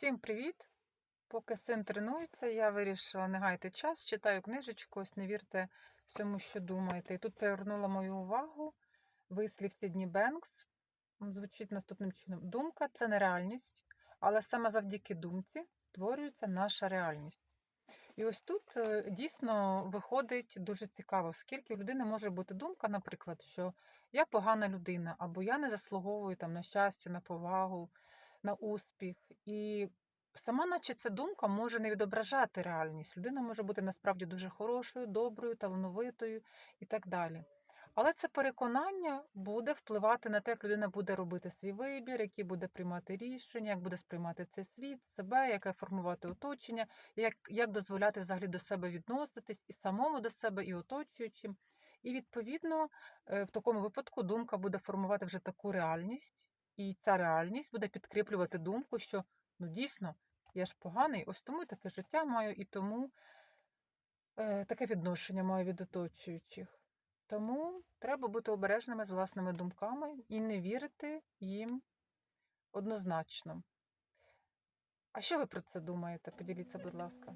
Всім привіт! Поки син тренується, я вирішила не гаяти час, читаю книжечку, ось не вірте всьому, що думаєте. І тут привернула мою увагу вислів Сідні Бенкс. Звучить наступним чином: Думка це не реальність, але саме завдяки думці створюється наша реальність. І ось тут е, дійсно виходить дуже цікаво, оскільки у людини може бути думка, наприклад, що я погана людина, або я не заслуговую там на щастя, на повагу, на успіх. І сама, наче ця думка може не відображати реальність. Людина може бути насправді дуже хорошою, доброю, талановитою і так далі. Але це переконання буде впливати на те, як людина буде робити свій вибір, який буде приймати рішення, як буде сприймати цей світ, себе, яке формувати оточення, як, як дозволяти взагалі до себе відноситись і самому до себе, і оточуючим. І відповідно е, в такому випадку думка буде формувати вже таку реальність, і ця реальність буде підкріплювати думку, що ну дійсно я ж поганий, ось тому таке життя маю, і тому е, таке відношення маю від оточуючих. Тому треба бути обережними з власними думками і не вірити їм однозначно. А що ви про це думаєте? Поділіться, будь ласка.